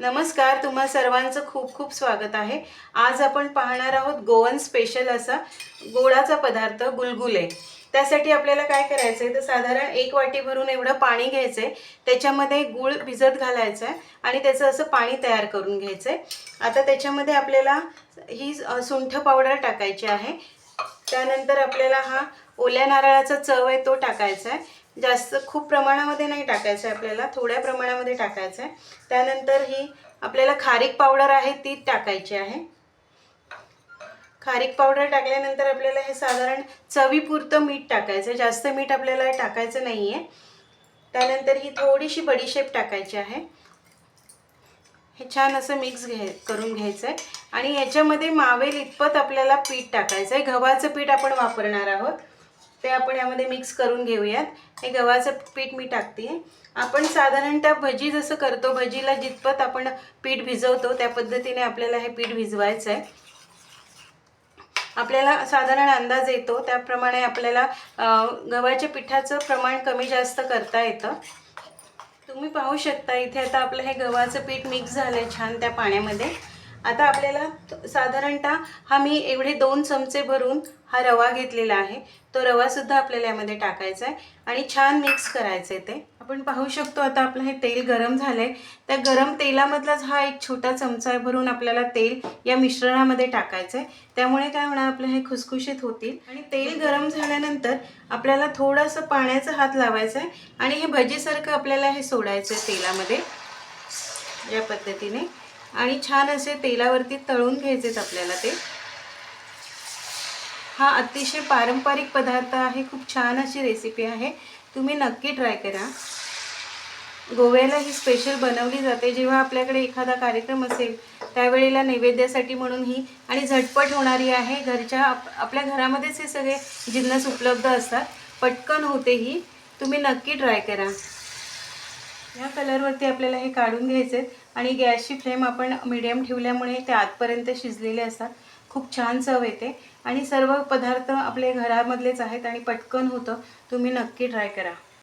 नमस्कार तुम्हा सर्वांचं खूप खूप स्वागत आहे. आज आपण पाहणार आहोत गोवन स्पेशल असा गोडाचा पदार्थ गुलगुले. त्यासाठी आपल्याला काय करायचं आहे तर साधारण एक वाटी भरून एवढं पाणी घ्यायचं आहे त्याच्यामध्ये गूळ भिजत घालायचं आहे आणि त्याचं असं पाणी तयार करून घ्यायचं आहे आता त्याच्यामध्ये आपल्याला ही सुंठ पावडर टाकायची आहे. त्यानंतर आपल्याला हा ओल्या नारळाचा चव आहे तो टाकायचा आहे जास्त खूप प्रमाणामध्ये नाही टाकायचं आहे आपल्याला थोड्या प्रमाणामध्ये टाकायचं आहे. त्यानंतर ही आपल्याला खारीक पावडर आहे ती टाकायची आहे. खारीक पावडर टाकल्यानंतर आपल्याला हे साधारण चवीपुरतं मीठ टाकायचं आहे. जास्त मीठ आपल्याला टाकायचं नाही आहे त्यानंतर ही थोडीशी बडीशेप टाकायची आहे. हे छान असं मिक्स घ्याय करून घ्यायचं आहे. आणि याच्यामध्ये मावेल इतपत आपल्याला पीठ टाकायचं आहे. गव्हाचं पीठ आपण वापरणार आहोत. ते आपण यामध्ये मिक्स करून घेऊयात. हे गव्हाचं पीठ मी टाकते. आपण साधारणतः भजी जसं करतो भजीला जितपत आपण पीठ भिजवतो त्या पद्धतीने आपल्याला हे पीठ भिजवायचं आहे आपल्याला साधारण अंदाज येतो त्याप्रमाणे आपल्याला गव्हाच्या पिठाचं प्रमाण कमी जास्त करता येतं. तुम्ही पाहू शकता इथे आता आपलं हे गव्हाचं पीठ मिक्स झालं आहे छान त्या पाण्यामध्ये. आता आपल्याला साधारणतः हा मी एवढे दोन चमचे भरून हा रवा घेतलेला आहे. तो रवासुद्धा आपल्याला यामध्ये टाकायचा आहे आणि छान मिक्स करायचं आहे ते. आपण पाहू शकतो आता आपलं हे तेल गरम झालं आहे त्या गरम तेलामधलाच हा एक छोटा चमचा भरून आपल्याला तेल या मिश्रणामध्ये टाकायचं आहे त्यामुळे काय होणार आपलं हे खुसखुशीत होतील. आणि तेल गरम झाल्यानंतर आपल्याला थोडंसं पाण्याचा हात लावायचा आहे आणि हे भजीसारखं आपल्याला हे सोडायचं आहे तेलामध्ये. या पद्धतीने. आणि छान असे तेलावरती तळून घ्यायचेत आपल्याला ते. हा अतिशय पारंपरिक पदार्थ आहे खूप छान अशी रेसिपी आहे. तुम्ही नक्की ट्राय करा. गोव्याला ही स्पेशल बनवली जाते. जेव्हा आपल्याकडे एखादा कार्यक्रम असेल त्यावेळेला नैवेद्यासाठी म्हणून ही आणि झटपट होणारी आहे. घरच्या आप आपल्या घरामध्येच हे सगळे जिन्नस उपलब्ध असतात. पटकन होते ही. तुम्ही नक्की ट्राय करा. ह्या कलरवरती आपल्याला हे काढून घ्यायचे आहेत. आणि गॅसची फ्लेम आपण मिडियम ठेवल्यामुळे ते आतपर्यंत शिजलेले असतात. खूप छान चव येते. आणि सर्व पदार्थ आपले घरामधलेच आहेत आणि पटकन होतं. तुम्ही नक्की ट्राय करा.